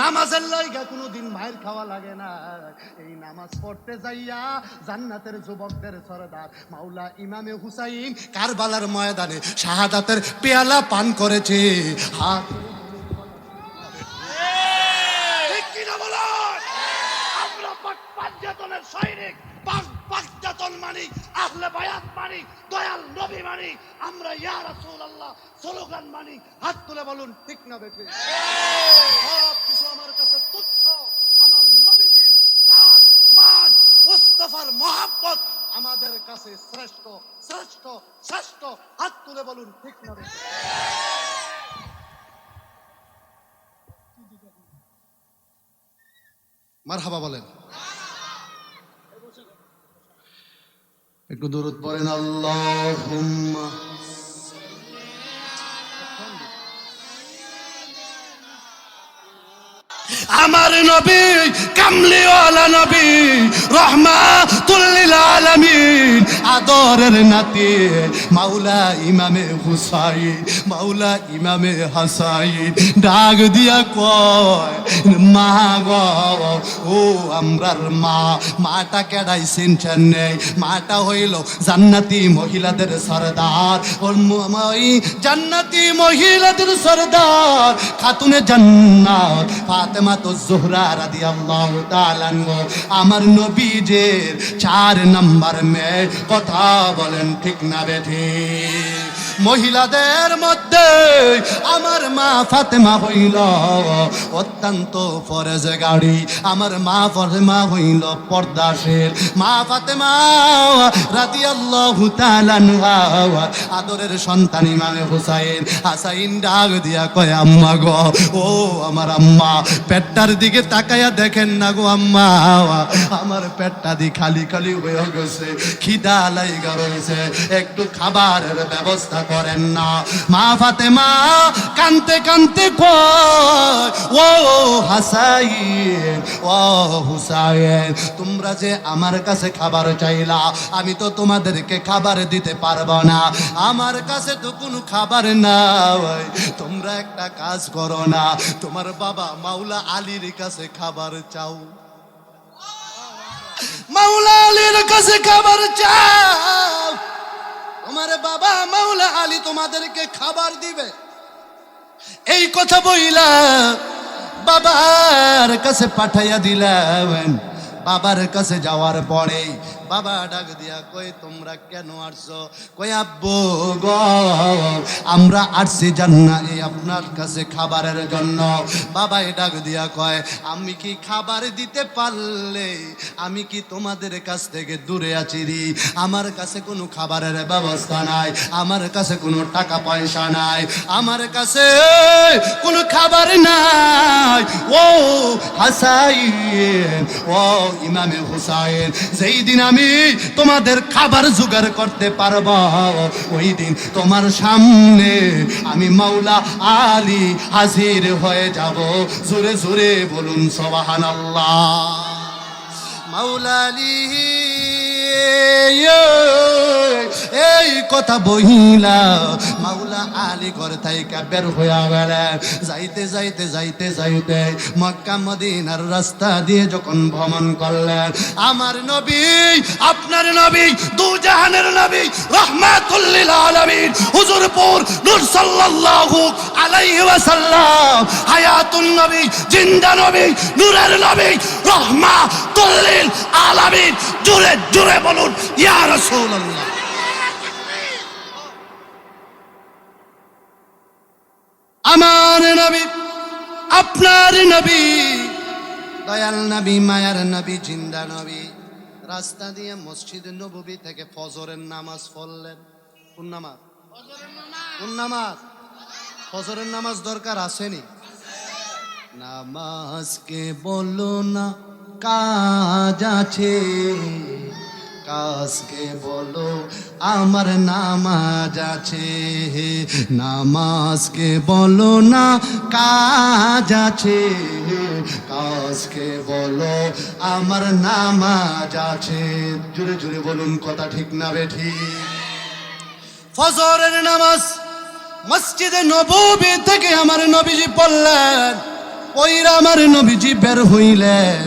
নামাজের লাইগা কোনোদিন মায়ের খাওয়া লাগে না। এই নামাজ পড়তে যাইয়া জান্নাতের যুবকদের সরদার মাওলা ইমামে হুসাইন কারবালার ময়দানে শাহাদাতের পেয়ালা পান করেছে। হাত কিনা মানি আহলে বায়াত মানি দয়াল নবী মানি আমরা ইয়া রাসূলুল্লাহ স্লোগান মানি, হাত তুলে বলুন, ঠিক না বেঠে? সব কিছু আমার কাছে তুচ্ছ। আমার নবীজির শান মান, মুস্তাফার মহাব্বত আমাদের কাছে শ্রেষ্ঠ শ্রেষ্ঠ শ্রেষ্ঠ। হাত তুলে বলুন, ঠিক না বেঠে? মারহাবা বলেন। একটু দূরত পড়েন। আল্লাহ আমার নবী, কামলিওয়ালা নবী, রহমাতুল্লিল আলামিন। আদরের নাতি, মাওলা ইমামে হুসাইন, মাওলা ইমামে হাসাইন। ডাক দিয়া কয় মা গো ও আমরার মা, মাটা কেডাই চিনছেন নেই? মাটা হইল জান্নাতি মহিলাদের সরদার। ওর জান্নাতি মহিলাদের সরদার। খাতুনে জান্নাত, ফাতেমা তো জোহরা রাদিয়াল্লাহু তাআলা আমার নবীজের চার নম্বর মেয়ে কথা বলেন ঠিক না বেঠি মহিলাদের মধ্যে আমার মা ফাতেমা হইল অত্যন্ত ফরজ গাড়ি। আমার মা ফাতেমা হইল পর্দাশীল মা ফাতেমা তাআলা আনহা আদরের সন্তান ইমামে হুসাইন। হাসাইন ডাক দিয়া কয়, আম্মা গো, ও আমার আম্মা, পেটটার দিকে তাকায়া দেখেন না গো আম্মা। আমার পেটটা দি খালি খালি হয়ে গেছে, খিদা লাইগা রয়েছে। একটু খাবারের ব্যবস্থা করেন না। মা ফাতেমা কানতে কানতে কয়, ও হাসাইন, ও হুসাইন, তোমরা যে আমার কাছে খাবার চাইলা, আমি তো তোমাদেরকে খাবার দিতে পারব না। আমার কাছে তো কোনো খাবার নাই, তোমরা একটা কাজ করো না, তোমার বাবা মাওলা আলীর কাছে খাবার চাও। মাওলা আলীর কাছে খাবার চাও বাবা মাওলা আলী তোমাদেরকে খাবার দিবে। এই কথা বইলা বাবার কাছে পাঠাইয়া দিলাম। বাবার কাছে যাওয়ার পরে বাবা ডাক দিয়া কই তোমরা কেন আসছো? কই আব্বু গো, আমরা আসছি জান্না এই আপনার কাছে খাবারের জন্য। বাবাই ডাক দিয়া কয়, আমি কি খাবার দিতে পারলে? আমি কি তোমাদের কাছ থেকে দূরে আছি রে? আমার কাছে কোনো খাবারের ব্যবস্থা নাই, আমার কাছে কোনো টাকা পয়সা নাই, আমার কাছে কোনো খাবার নাই। ও হাসাইন, ও ইমামে হুসাইন, যেই দিন আমি তোমাদের খাবার জোগাড় করতে পারব। ওই দিন তোমার সামনে আমি মাওলা আলী হাজির হয়ে যাব। জোরে জোরে বলুন সবাহান আল্লাহ মাওলা আলী, এই কথা বহিলা। আলী ঘর থাইকা বের হইয়া গেলেন। যাইতে যাইতে যাইতে যাইতে মক্কা, মদিনার রাস্তা দিয়ে যখন ভ্রমণ করলেন, আমার নবী, আপনার নবী, দু জাহানের নবী রহমাতুল্লিল আলামিন, হুজুরপুর নূর সাল্লাল্লাহু আলাইহি ওয়াসাল্লাম, হায়াতুন নবী, জিন্দা নবী, নূরের নবী রহমাতুল্লিল আলামিন, জুড়ে জুড়ে বলুন, ইয়া রাসূলুল্লাহ। আমার নবী, আপনার নবী। দয়াল নবী, মায়ার নবী, জিন্দা নবী। রাস্তা দিয়ে মসজিদ নবী থেকে ফজরের নামাজ পড়লেন। কোন নামাজ? কোন নামাজ? ফজরের নামাজ দরকার আসেনি? নামাজকে বলো না, কাজ আছে। কাজকে বলো, আমার নামাজ আছে। নামাজকে বলো না, কাজ আছে। কাজকে বলো, আমার নামাজ আছে। জুড়ে জুড়ে বলুন, কথা ঠিক না বেঠি ফজরের নামাজ মসজিদে নববী থেকে আমার নবীজি পড়লেন ওইরা আমার নবীজি বের হইলেন।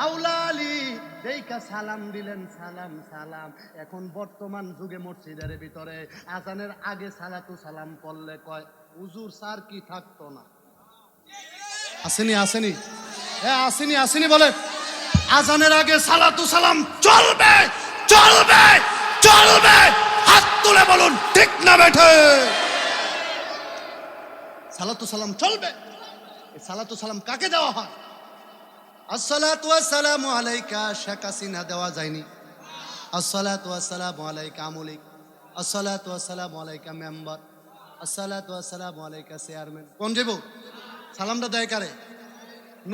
মাওলা আলী, দেইকা সালাম দিলেন, সালাম সালাম। এখন বর্তমান যুগে মসজিদের ভিতরে আজানের আগে সালাতু সালাম পড়লে কয়, হুজুর, স্যার কি থাকতো না? আসেনি আসেনি। হ্যাঁ আসেনি আসেনি বলে, আজানের আগে সালাতু সালাম চলবে চলবে চলবে। হাত তুলে বলুন, ঠিক না বেঠে? সালাতু সালাম চলবে। সালাতু সালাম কাকে দেওয়া হয়? আসসালাতু আসসালামু আলাইকা, শেখ হাসিনা দেওয়া যায়নি। আসসালাতু আসসালামু আলাইকা, আমলিক। আসসালাতু আসসালামু আলাইকা, মেম্বার। আসসালাতু আসসালামু আলাইকা, চেয়ারম্যান। কোন যাব সালামটা দেয় কারে?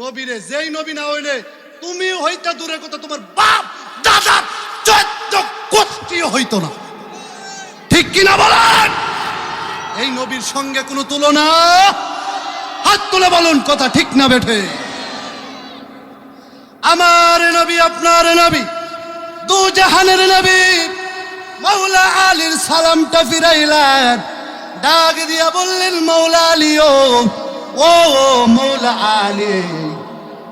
নবীরে, যেই নবী না হইলে তুমি হইতা দূরের কথা, তোমার বাপ, দাদা, চোদ্দ কোষ্ঠীও হইতো না। ঠিক কিনা বলেন? এই নবীর সঙ্গে কোনো তুলনা? হাত তুলে বলুন, কথা ঠিক না বেঠে। আমার নবী, আপনার নবী, দু জাহানের নবী মৌলা আলীর সালামটা ফিরাইলেন। ডাক দিয়া বললেন মৌলা আলী ও ও মৌলা আলী,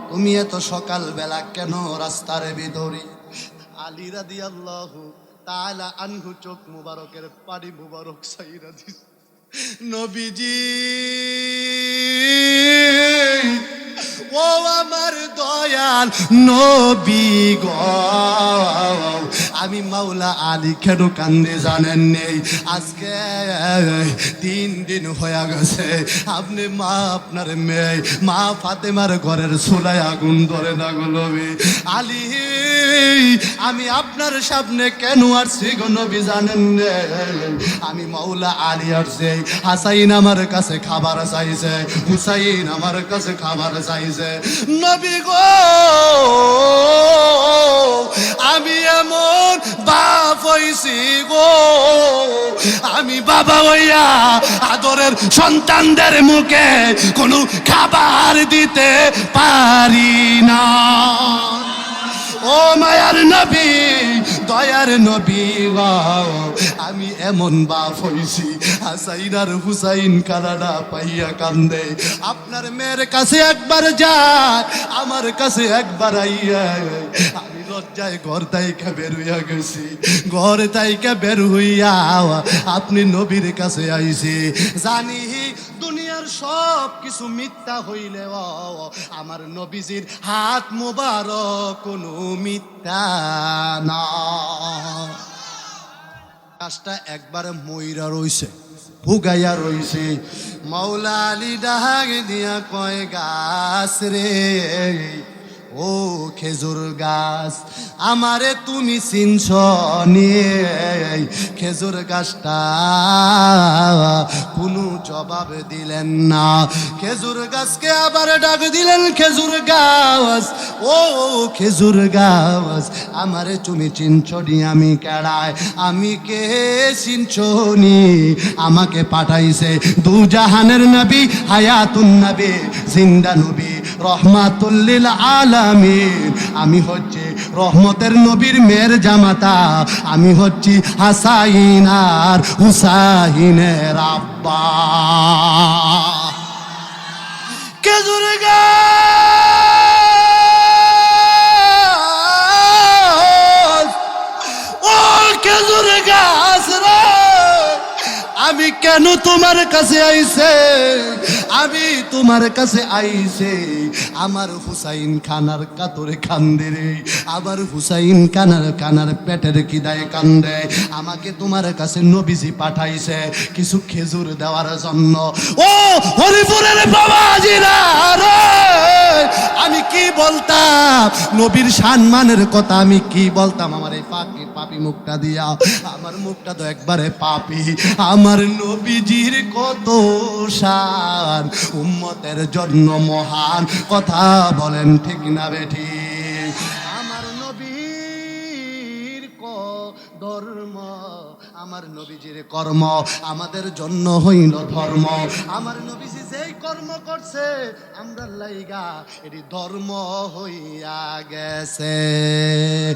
তুমি এত সকাল বেলা কেন রাস্তার ভিতরে? আলী রাদি আল্লাহ তালা আনহু চোখ মুবারকের পানি মুবারক সাইরা দিস নবীজি ও আমার দয়াল নবী গ। আমি মাওলা আলী কেন কান্দে জানেন নেই? আজকে তিন দিন হয়ে গেছে। আপনি মা আপনার মেয়ে, মা ফাতেমার ঘরের চুলায় আগুন ধরে না গো নবী? আলী, আমি আপনার সামনে কেন আসছি গো নবী জানেন আমি মাওলা আলী আসছে, হাসাইন আমার কাছে খাবার চাইছে, হুসাইন আমার কাছে খাবার চাইছে। নবী গো, আমি এমন বাপ হইছি গো। আমি বাবা হইয়া আদরের সন্তানদের মুখে কোনো খাবার দিতে পারি না। ও মায়ার নবী, দয়ার নবী আমি এমন বাপ হইছি হাসাইন আর হুসাইন কানাডা পাইয়া কান্দে। আপনার মেয়ের কাছে একবার যায়, আমার কাছে একবার আইয়া, আমি লজ্জায় ঘর তাইকা বের হইয়া গেছি। ঘর তাইকা বের হইয়া আপনি নবীর কাছে আইছি। জানি দুনিয়ার সব কিছু মিথ্যা হইলে আমার নবীজির হাত মোবারক কোনো মিথ্যা না। গাছটা একবারে ময়রা রইছে, ভুগাইয়া রইছে। মাওলা আলী ডাক দিয়া কয়, গাছ রে। ও খেজুর গাছ, আমারে তুমি চিনছ নিয়ে খেজুর গাছটা কোনো জবাব দিলেন না। খেজুর গাছকে আবার ডাক দিলেন, খেজুর গাছ, ও খেজুর গাছ, আমারে তুমি চিনছ নি আমি কেড়ায়? আমি কে চিনছ নি? আমাকে পাঠাইছে দু জাহানের নবী, হায়াতুন নবী, জিন্দা নবী। রহমাতুল্লিল আলামিন। আমি হচ্ছে রহমতের নবীর মেয়ের জামাতা। আমি হচ্ছি হাসাইন আর হুসাইনের আব্বা। খেজুর গাছ ও খেজুর আমি কেন তোমার কাছে আইছে আমি তোমার কাছে আইছে আমার হুসাইন খানার কাতরে কান্দে রে। আবার হুসাইন কানার কানার পেটের কিদায় কান্দে। আমাকে তোমার কাছে নবীজি পাঠাইছে কিছু খেজুর দেওয়ার জন্য। ও হরিপুরের বাবাজিরা রে! আমি কি বলতাম? নবীর সম্মানের কথা আমি কি বলতাম? আমার এই পাপি পাপি মুখটা দিয়া, আমার মুখটা তো একবারে পাপি। আমার নবীজির কত শান উম্মতের জন্য মহান কথা বলেন ঠিক না বেঠি আমার নবীর ক ধর্ম আমার নবীজির কর্ম আমাদের জন্য হইল ধর্ম। আমার নবীজি যেই কর্ম করছে, আমরা লাইগা এটি ধর্ম হইয়া গেছে।